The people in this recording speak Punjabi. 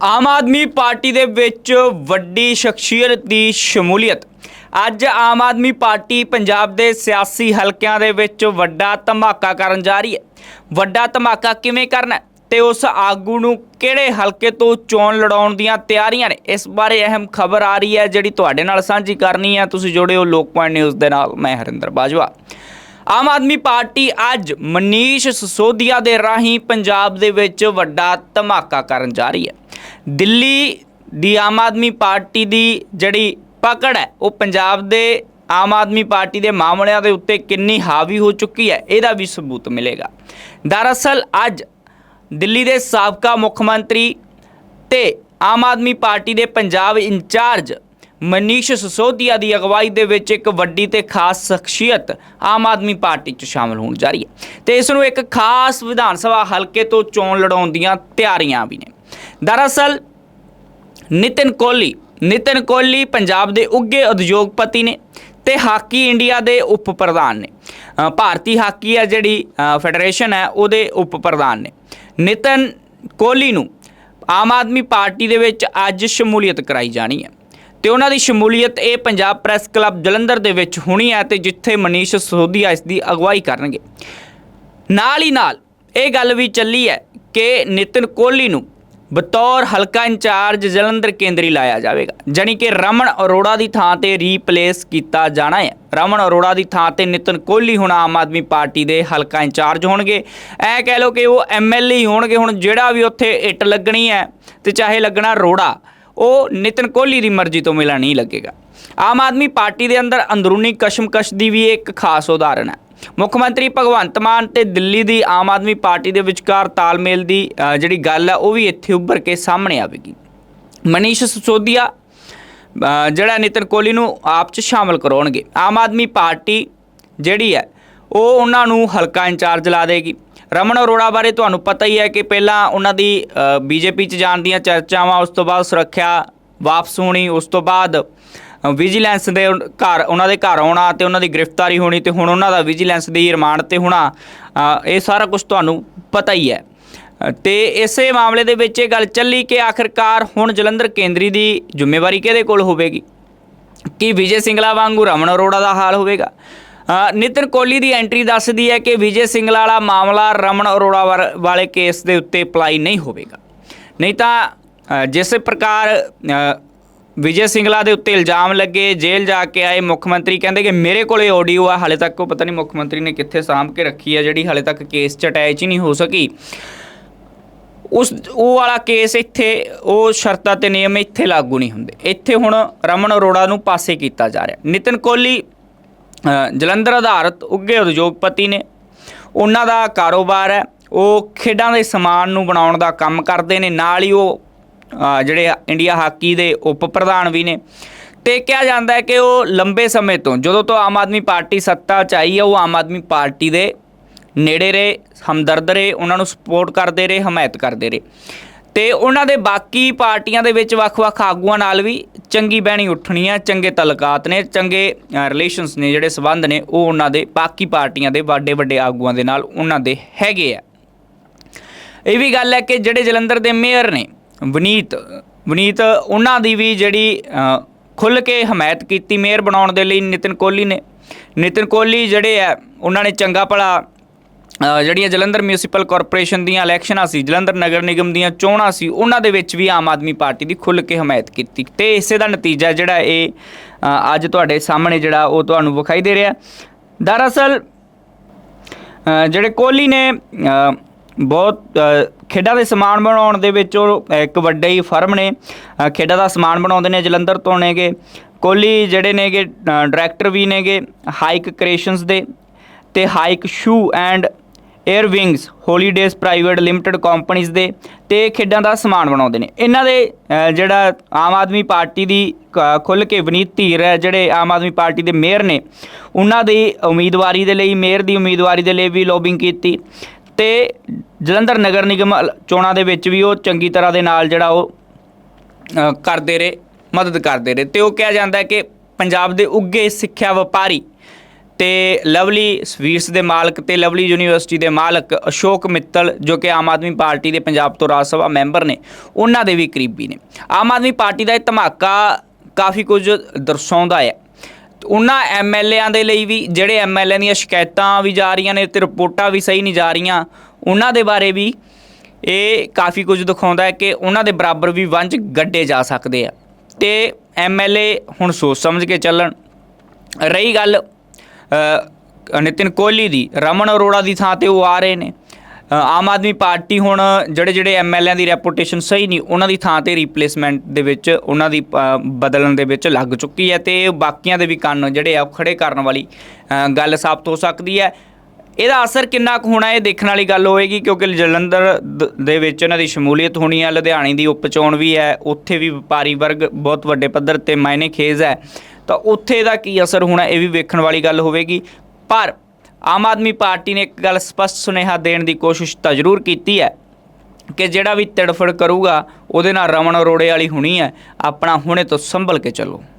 ਆਮ ਆਦਮੀ ਪਾਰਟੀ ਦੇ ਵਿੱਚ ਵੱਡੀ ਸ਼ਖਸੀਅਤ ਦੀ ਸ਼ਮੂਲੀਅਤ। ਅੱਜ ਆਮ ਆਦਮੀ ਪਾਰਟੀ ਪੰਜਾਬ ਦੇ ਸਿਆਸੀ ਹਲਕਿਆਂ ਦੇ ਵਿੱਚ ਵੱਡਾ ਧਮਾਕਾ ਕਰਨ ਜਾ ਰਹੀ ਹੈ। ਵੱਡਾ ਧਮਾਕਾ ਕਿਵੇਂ ਕਰਨਾ ਹੈ ਤੇ ਉਸ ਆਗੂ ਨੂੰ ਕਿਹੜੇ ਹਲਕੇ ਤੋਂ ਚੋਣ ਲੜਾਉਣ ਦੀਆਂ ਤਿਆਰੀਆਂ ਨੇ, ਇਸ ਬਾਰੇ ਅਹਿਮ ਖਬਰ ਆ ਰਹੀ ਹੈ, ਜਿਹੜੀ ਤੁਹਾਡੇ ਨਾਲ ਸਾਂਝੀ ਕਰਨੀ ਹੈ। ਤੁਸੀਂ ਜੁੜਿਓ ਲੋਕ ਪੁਆਇੰਟ ਨਿਊਜ਼ ਦੇ ਨਾਲ, ਮੈਂ ਹਰਿੰਦਰ ਬਾਜਵਾ। ਆਮ ਆਦਮੀ ਪਾਰਟੀ ਅੱਜ ਮਨੀਸ਼ ਸਸੋਦੀਆ ਦੇ ਰਾਹੀਂ ਪੰਜਾਬ ਦੇ ਵਿੱਚ ਵੱਡਾ ਧਮਾਕਾ ਕਰਨ ਜਾ ਰਹੀ ਹੈ। ਦਿੱਲੀ ਦੀ ਆਮ ਆਦਮੀ ਪਾਰਟੀ ਦੀ ਜਿਹੜੀ ਪਕੜ ਹੈ, ਉਹ ਪੰਜਾਬ ਦੇ ਆਮ ਆਦਮੀ ਪਾਰਟੀ ਦੇ ਮਾਮਲਿਆਂ ਦੇ ਉੱਤੇ ਕਿੰਨੀ ਹਾਵੀ ਹੋ ਚੁੱਕੀ ਹੈ, ਇਹਦਾ ਵੀ ਸਬੂਤ ਮਿਲੇਗਾ। ਦਰਅਸਲ ਅੱਜ ਦਿੱਲੀ ਦੇ ਸਾਬਕਾ ਮੁੱਖ ਮੰਤਰੀ ਤੇ ਆਮ ਆਦਮੀ ਪਾਰਟੀ ਦੇ ਪੰਜਾਬ ਇੰਚਾਰਜ ਮਨੀਸ਼ ਸਸੋਦੀਆ ਦੀ ਅਗਵਾਈ ਦੇ ਵਿੱਚ ਇੱਕ ਵੱਡੀ ਤੇ ਖਾਸ ਸ਼ਖਸੀਅਤ ਆਮ ਆਦਮੀ ਪਾਰਟੀ 'ਚ ਸ਼ਾਮਲ ਹੋਣ ਜਾ ਰਹੀ ਹੈ। ਤੇ ਇਸ ਨੂੰ ਇੱਕ ਖਾਸ ਵਿਧਾਨ ਸਭਾ ਹਲਕੇ ਤੋਂ ਚੋਣ ਲੜਾਉਣ ਦੀਆਂ ਤਿਆਰੀਆਂ ਵੀ ਨੇ। ਦਰਅਸਲ, ਨਿਤਿਨ ਕੋਹਲੀ ਨਿਤਿਨ ਕੋਹਲੀ ਪੰਜਾਬ ਦੇ ਉੱਗੇ ਉਦਯੋਗਪਤੀ ਨੇ ਤੇ ਹਾਕੀ ਇੰਡੀਆ ਦੇ ਉਪ ਪ੍ਰਧਾਨ ਨੇ ਭਾਰਤੀ ਹਾਕੀ ਆ ਜਿਹੜੀ ਫੈਡਰੇਸ਼ਨ ਹੈ, ਉਹਦੇ ਉਪ ਪ੍ਰਧਾਨ ਨੇ। ਨਿਤਿਨ ਕੋਹਲੀ ਨੂੰ ਆਮ ਆਦਮੀ ਪਾਰਟੀ ਦੇ ਵਿੱਚ ਅੱਜ ਸ਼ਮੂਲੀਅਤ ਕਰਾਈ ਜਾਣੀ ਹੈ। ਤੇ ਉਹਨਾਂ ਦੀ ਸ਼ਮੂਲੀਅਤ ਇਹ ਪੰਜਾਬ ਪ੍ਰੈਸ ਕਲੱਬ ਜਲੰਧਰ ਦੇ ਵਿੱਚ ਹੋਣੀ ਹੈ ਤੇ ਜਿੱਥੇ ਮਨੀਸ਼ ਸਿਸੋਦੀਆ ਇਸ ਦੀ ਅਗਵਾਈ ਕਰਨਗੇ। ਨਾਲ ਹੀ ਨਾਲ, ਇਹ ਗੱਲ ਵੀ ਚੱਲੀ ਹੈ ਕਿ ਨਿਤਿਨ ਕੋਹਲੀ ਨੂੰ ਬਤੌਰ ਹਲਕਾ ਇੰਚਾਰਜ ਜਲੰਧਰ ਕੇਂਦਰੀ ਲਾਇਆ ਜਾਵੇਗਾ, ਜਾਣੀ ਕਿ ਰਮਨ ਅਰੋੜਾ ਦੀ ਥਾਂ ਤੇ ਰੀਪਲੇਸ ਕੀਤਾ ਜਾਣਾ ਹੈ। ਰਮਨ ਅਰੋੜਾ ਦੀ ਥਾਂ ਤੇ ਨਿਤਿਨ ਕੋਹਲੀ ਹੁਣ ਆਮ ਆਦਮੀ ਪਾਰਟੀ ਦੇ ਹਲਕਾ ਇੰਚਾਰਜ ਹੋਣਗੇ। ਐ ਕਹਿ ਲਓ ਕਿ ਉਹ ਐਮਐਲਏ ਹੋਣਗੇ, ਹੁਣ ਜਿਹੜਾ ਵੀ ਉੱਥੇ ਇੱਟ ਲੱਗਣੀ ਹੈ ਤੇ ਚਾਹੇ ਲੱਗਣਾ ਅਰੋੜਾ, ਉਹ ਨਿਤਿਨ ਕੋਹਲੀ ਦੀ ਮਰਜ਼ੀ ਤੋਂ ਮਿਲਾ ਨਹੀਂ ਲੱਗੇਗਾ। ਆਮ ਆਦਮੀ ਪਾਰਟੀ ਦੇ ਅੰਦਰ ਅੰਦਰੂਨੀ ਕਸ਼ਮਕਸ਼ ਦੀ ਵੀ ਇੱਕ ਖਾਸ ਉਦਾਹਰਣ ਹੈ। ਮੁੱਖ ਮੰਤਰੀ ਭਗਵੰਤ ਮਾਨ ਤੇ ਦਿੱਲੀ ਦੀ ਆਮ ਆਦਮੀ ਪਾਰਟੀ ਦੇ ਵਿਚਕਾਰ ਤਾਲਮੇਲ ਦੀ ਜਿਹੜੀ ਗੱਲ ਹੈ ਉਹ ਵੀ ਇੱਥੇ ਉੱਭਰ ਕੇ ਸਾਹਮਣੇ ਆਵੇਗੀ। ਮਨੀਸ਼ ਸਿਸੋਦੀਆ ਜਿਹੜਾ ਨਿਤਨ ਕੋਹਲੀ ਨੂੰ ਆਪ ਚ ਸ਼ਾਮਲ ਕਰਾਉਣਗੇ। ਆਮ ਆਦਮੀ ਪਾਰਟੀ ਜਿਹੜੀ ਹੈ, ਉਹ ਉਹਨਾਂ ਨੂੰ ਹਲਕਾ ਇੰਚਾਰਜ ਲਾ ਦੇਗੀ। ਰਮਨ ਅਰੋੜਾ ਬਾਰੇ ਤੁਹਾਨੂੰ ਪਤਾ ਹੀ ਹੈ ਕਿ ਪਹਿਲਾਂ ਉਹਨਾਂ ਦੀ ਬੀਜੇਪੀ ਚ ਜਾਣ ਦੀਆਂ ਚਰਚਾਵਾਂ, ਉਸ ਤੋਂ ਬਾਅਦ ਸੁਰੱਖਿਆ ਵਾਪਸ ਹੋਣੀ, ਉਸ ਤੋਂ ਬਾਅਦ ਵਿਜੀਲੈਂਸ ਦੇ ਉਨ- ਘਰ ਉਹਨਾਂ ਦੇ ਘਰ ਆਉਣਾ ਤੇ ਉਹਨਾਂ ਦੀ ਗ੍ਰਿਫਤਾਰੀ ਹੋਣੀ ਤੇ ਹੁਣ ਉਹਨਾਂ ਦਾ ਵਿਜੀਲੈਂਸ ਦੀ ਰਿਮਾਂਡ ਤੇ ਹੋਣਾ ਇਹ ਸਾਰਾ ਕੁਝ ਤੁਹਾਨੂੰ ਪਤਾ ਹੀ ਹੈ। ਅ, ਤੇ ਇਸੇ ਮਾਮਲੇ ਦੇ ਵਿੱਚ ਇਹ ਗੱਲ ਚੱਲੀ ਕਿ ਆਖਿਰਕਾਰ ਹੁਣ ਜਲੰਧਰ ਕੇਂਦਰੀ ਦੀ ਜ਼ਿੰਮੇਵਾਰੀ ਕਿਹਦੇ ਕੋਲ ਹੋਵੇਗੀ? ਕਿ ਵਿਜੇ ਸਿੰਗਲਾ ਵਾਂਗੂ ਰਮਨ ਅਰੋੜਾ ਦਾ ਹਾਲ ਹੋਵੇਗਾ? ਨਿਤਨ ਨਿਤਿਨ ਕੋਹਲੀ ਦੀ ਐਂਟਰੀ ਦੱਸਦੀ ਹੈ ਕਿ ਵਿਜੇ ਸਿੰਗਲਾ ਵਾਲਾ ਮਾਮਲਾ ਰਮਨ ਅਰੋੜਾ ਵਾਰ- ਵਾਲੇ ਕੇਸ ਦੇ ਉੱਤੇ ਅਪਲਾਈ ਨਹੀਂ ਹੋਵੇਗਾ। ਨਹੀਂ ਤਾਂ ਜਿਸ ਪ੍ਰਕਾਰ ਵਿਜੇ ਸਿੰਗਲਾ ਦੇ ਉੱਤੇ ਇਲਜ਼ਾਮ ਲੱਗੇ, ਜੇਲ੍ਹ ਜਾ ਕੇ ਆਏ ਮੁੱਖ ਮੰਤਰੀ। ਕਹਿੰਦੇ ਕਿ ਮੇਰੇ ਕੋਲੇ ਆਡੀਓ ਆ, ਹਾਲੇ ਤੱਕ ਉਹ ਪਤਾ ਨਹੀਂ ਮੁੱਖ ਮੰਤਰੀ ਨੇ ਕਿੱਥੇ ਸਾਂਭ ਕੇ ਰੱਖੀ ਆ, ਜਿਹੜੀ ਹਾਲੇ ਤੱਕ ਕੇਸ ਚ ਅਟੈਚ ਹੀ ਨਹੀਂ ਹੋ ਸਕੀ। ਉਸ, ਉਹ ਵਾਲਾ ਕੇਸ ਇੱਥੇ, ਉਹ ਸ਼ਰਤਾਂ ਤੇ ਨਿਯਮ ਇੱਥੇ ਲਾਗੂ ਨਹੀਂ ਹੁੰਦੇ। ਇੱਥੇ ਹੁਣ ਰਮਨ ਅਰੋੜਾ ਨੂੰ ਪਾਸੇ ਕੀਤਾ ਜਾ ਰਿਹਾ। ਨਿਤਿਨ ਕੋਹਲੀ ਜਲੰਧਰ ਆਧਾਰਤ ਉੱਗੇ ਉਦਯੋਗਪਤੀ ਨੇ। ਉਹਨਾਂ ਦਾ ਕਾਰੋਬਾਰ ਹੈ, ਉਹ ਖੇਡਾਂ ਦੇ ਸਮਾਨ ਨੂੰ ਬਣਾਉਣ ਦਾ ਕੰਮ ਕਰਦੇ ਨੇ, ਨਾਲ ਹੀ ਉਹ ਜਿਹੜੇ ਇੰਡੀਆ ਹਾਕੀ ਦੇ ਉਪ ਪ੍ਰਧਾਨ ਵੀ ਨੇ। ਤੇ ਕਿਹਾ ਜਾਂਦਾ ਹੈ ਕਿ ਉਹ ਲੰਬੇ ਸਮੇਂ ਤੋਂ, ਜਦੋਂ ਤੋਂ ਆਮ ਆਦਮੀ ਪਾਰਟੀ ਸੱਤਾ 'ਚ ਆਈ ਹੈ, ਉਹ ਆਮ ਆਦਮੀ ਪਾਰਟੀ ਦੇ ਨੇੜੇ ਰਹੇ, ਹਮਦਰਦ ਰਹੇ, ਉਹਨਾਂ ਨੂੰ ਸਪੋਰਟ ਕਰਦੇ ਰਹੇ, ਹਮਾਇਤ ਕਰਦੇ ਰਹੇ। ਤੇ ਉਹਨਾਂ ਦੇ ਬਾਕੀ ਪਾਰਟੀਆਂ ਦੇ ਵਿੱਚ ਵੱਖ-ਵੱਖ ਆਗੂਆਂ ਨਾਲ ਵੀ ਚੰਗੀ ਬਹਿਣੀ ਉੱਠਣੀ ਆ ਚੰਗੇ ਤਲਕਾਤ ਨੇ, ਚੰਗੇ ਰਿਲੇਸ਼ਨਸ ਨੇ ਜਿਹੜੇ ਸਬੰਧ ਨੇ, ਉਹ ਉਹਨਾਂ ਦੇ ਬਾਕੀ ਪਾਰਟੀਆਂ ਦੇ ਵੱਡੇ ਵੱਡੇ ਆਗੂਆਂ ਦੇ ਨਾਲ ਉਹਨਾਂ ਦੇ ਹੈਗੇ ਆ। ਇਹ ਵੀ ਗੱਲ ਹੈ ਕਿ ਜਿਹੜੇ ਜਲੰਧਰ ਦੇ ਮੇਅਰ ਨੇ ਵਨੀਤ ਵਨੀਤ ਉਹਨਾਂ ਦੀ ਵੀ ਜਿਹੜੀ ਅ, ਖੁੱਲ੍ਹ ਕੇ ਹਮਾਇਤ ਕੀਤੀ ਮੇਅਰ ਬਣਾਉਣ ਦੇ ਲਈ ਨਿਤਿਨ ਕੋਹਲੀ ਨੇ। ਨਿਤਿਨ ਕੋਹਲੀ ਜਿਹੜੇ ਆ ਉਹਨਾਂ ਨੇ ਚੰਗਾ ਭਲਾ ਜਿਹੜੀਆਂ ਜਲੰਧਰ ਮਿਊਨਿਸਪਲ ਕਾਰਪੋਰੇਸ਼ਨ ਦੀਆਂ ਇਲੈਕਸ਼ਨਾਂ ਸੀ ਜਲੰਧਰ ਨਗਰ ਨਿਗਮ ਦੀਆਂ ਚੋਣਾਂ ਸੀ ਉਹਨਾਂ ਦੇ ਵਿੱਚ ਵੀ ਆਮ ਆਦਮੀ ਪਾਰਟੀ ਦੀ ਖੁੱਲ੍ਹ ਕੇ ਹਮਾਇਤ ਕੀਤੀ। ਤੇ ਇਸੇ ਦਾ ਨਤੀਜਾ ਜਿਹੜਾ ਇਹ ਅੱਜ ਤੁਹਾਡੇ ਸਾਹਮਣੇ ਜਿਹੜਾ ਉਹ ਤੁਹਾਨੂੰ ਵਿਖਾਈ ਦੇ ਰਿਹਾ। ਦਰਅਸਲ ਜਿਹੜੇ ਕੋਹਲੀ ਨੇ ਬਹੁਤ ਖੇਡਾਂ ਦੇ ਸਮਾਨ ਬਣਾਉਣ ਦੇ ਵਿੱਚ ਉਹ ਇੱਕ ਵੱਡੇ ਹੀ ਫਰਮ ਨੇ। ਖੇਡਾਂ ਦਾ ਸਮਾਨ ਬਣਾਉਂਦੇ ਨੇ ਜਲੰਧਰ ਤੋਂ ਨੇਗੇ। ਕੋਹਲੀ ਜਿਹੜੇ ਨੇਗੇ ਡਾਇਰੈਕਟਰ ਵੀ ਨੇਗੇ ਹਾਈਕ ਕ੍ਰੀਏਸ਼ਨਸ ਦੇ। ਤੇ Hike shoe and air wings holidays private limited ਕੰਪਨੀਆਂ ਦੇ। ਤੇ ਖੇਡਾਂ ਦਾ ਸਮਾਨ ਬਣਾਉਂਦੇ ਨੇ। ਇਹਨਾਂ ਦੇ ਜਿਹੜਾ ਆਮ ਆਦਮੀ ਪਾਰਟੀ ਦੀ ਖੁੱਲ ਕੇ ਵਨੀਤ ਧੀਰ ਹੈ, ਜਿਹੜੇ ਆਮ ਆਦਮੀ ਪਾਰਟੀ ਦੇ ਮੇਅਰ ਨੇ, ਉਹਨਾਂ ਦੀ ਉਮੀਦਵਾਰੀ ਦੇ ਲਈ, ਮੇਅਰ ਦੀ ਉਮੀਦਵਾਰੀ ਦੇ ਲਈ ਵੀ ਲੋਬਿੰਗ ਕੀਤੀ। ਤੇ ਜਲੰਧਰ ਨਗਰ ਨਿਗਮ ਚੋਣਾਂ ਦੇ ਵਿੱਚ ਵੀ ਉਹ ਚੰਗੀ ਤਰ੍ਹਾਂ ਦੇ ਨਾਲ ਜਿਹੜਾ ਉਹ ਕਰਦੇ ਰਹੇ, ਮਦਦ ਕਰਦੇ ਰਹੇ। ਤੇ ਉਹ ਕਿਹਾ ਜਾਂਦਾ ਕਿ ਪੰਜਾਬ ਦੇ ਉੱਗੇ ਸਿੱਖਿਆ ਵਪਾਰੀ ਤੇ ਲਵਲੀ ਸਵੀਟਸ ਦੇ ਮਾਲਕ ਤੇ ਲਵਲੀ ਯੂਨੀਵਰਸਿਟੀ ਦੇ ਮਾਲਕ ਅਸ਼ੋਕ ਮਿੱਤਲ, ਜੋ ਕਿ ਆਮ ਆਦਮੀ ਪਾਰਟੀ ਦੇ ਪੰਜਾਬ ਤੋਂ ਰਾਜ ਸਭਾ ਮੈਂਬਰ ਨੇ, ਉਹਨਾਂ ਦੇ ਵੀ ਕਰੀਬੀ ਨੇ। ਆਮ ਆਦਮੀ ਪਾਰਟੀ ਦਾ ਇਹ ਧਮਾਕਾ ਕਾਫੀ ਕੁਝ ਦਰਸਾਉਂਦਾ ਹੈ। ਉਹਨਾਂ ਐਮਐਲਏਆਂ ਦੇ ਲਈ ਵੀ, ਜਿਹੜੇ ਐਮਐਲਏ ਦੀਆਂ ਸ਼ਿਕਾਇਤਾਂ ਵੀ ਜਾ ਰਹੀਆਂ ਨੇ ਤੇ ਰਿਪੋਰਟਾਂ ਵੀ ਸਹੀ ਨਹੀਂ ਜਾ ਰਹੀਆਂ, ਉਹਨਾਂ ਦੇ ਬਾਰੇ ਵੀ ਇਹ ਕਾਫੀ ਕੁਝ ਦਿਖਾਉਂਦਾ ਹੈ ਕਿ ਉਹਨਾਂ ਦੇ ਬਰਾਬਰ ਵੀ ਵੰਜ ਗੱਡੇ ਜਾ ਸਕਦੇ ਆ। ਤੇ ਐਮਐਲਏ ਹੁਣ ਸੋਚ ਸਮਝ ਕੇ ਚੱਲਣ। ਰਹੀ ਗੱਲ ਨਿਤਿਨ ਕੋਹਲੀ ਦੀ, ਰਮਨ ਅਰੋੜਾ ਦੀ ਥਾਂ ਤੇ ਉਹ ਆ ਰਹੇ ਨੇ। ਆਮ ਆਦਮੀ ਪਾਰਟੀ ਹੁਣ ਜਿਹੜੇ ਜਿਹੜੇ ਐਮਐਲਏਆਂ ਦੀ ਰੈਪੂਟੇਸ਼ਨ ਸਹੀ ਨਹੀਂ ਉਹਨਾਂ ਦੀ ਥਾਂ ਤੇ ਰੀਪਲੇਸਮੈਂਟ ਦੇ ਵਿੱਚ ਉਹਨਾਂ ਦੀ ਅ, ਬਦਲਣ ਦੇ ਵਿੱਚ ਲੱਗ ਚੁੱਕੀ ਹੈ ਤੇ ਬਾਕੀਆਂ ਦੇ ਵੀ ਕੰਨ ਜਿਹੜੇ ਆ ਉਹ ਖੜੇ ਕਰਨ ਵਾਲੀ ਗੱਲ ਸਾਬਤ ਹੋ ਸਕਦੀ ਹੈ। ਇਹਦਾ ਅਸਰ ਕਿੰਨਾ ਕੁ ਹੋਣਾ ਇਹ ਦੇਖਣ ਵਾਲੀ ਗੱਲ ਹੋਏਗੀ ਕਿਉਂਕਿ ਜਲੰਧਰ ਦ- ਦੇ ਵਿੱਚ ਇਹਨਾਂ ਦੀ ਸ਼ਮੂਲੀਅਤ ਹੋਣੀ ਹੈ ਲੁਧਿਆਣੇ ਦੀ ਉਪਚੋਣ ਵੀ ਹੈ ਉੱਥੇ ਵੀ ਵਪਾਰੀ ਵਰਗ ਬਹੁਤ ਵੱਡੇ ਪੱਧਰ ਤੇ ਮਾਇਨੇ ਖੇਜ਼ ਹੈ। ਤਾਂ ਉੱਥੇ ਦਾ ਕੀ ਅਸਰ ਹੋਣਾ ਇਹ ਵੀ ਵੇਖਣ ਵਾਲੀ ਗੱਲ ਹੋਵੇਗੀ। ਪਰ ਆਮ ਆਦਮੀ ਪਾਰਟੀ ਨੇ ਇੱਕ ਗੱਲ ਸਪਸ਼ਟ ਸੁਨੇਹਾ ਦੇਣ ਦੀ ਕੋਸ਼ਿਸ਼ ਤਾਂ ਜ਼ਰੂਰ ਕੀਤੀ ਹੈ ਕਿ ਜਿਹੜਾ ਵੀ ਤੜਫੜ ਕਰੂਗਾ, ਉਹਦੇ ਨਾਲ ਰਮਣ ਅਰੋੜੇ ਵਾਲੀ ਹੋਣੀ ਹੈ। ਆਪਣਾ ਹੁਣੇ ਤੋਂ ਸੰਭਲ ਕੇ ਚੱਲੋ।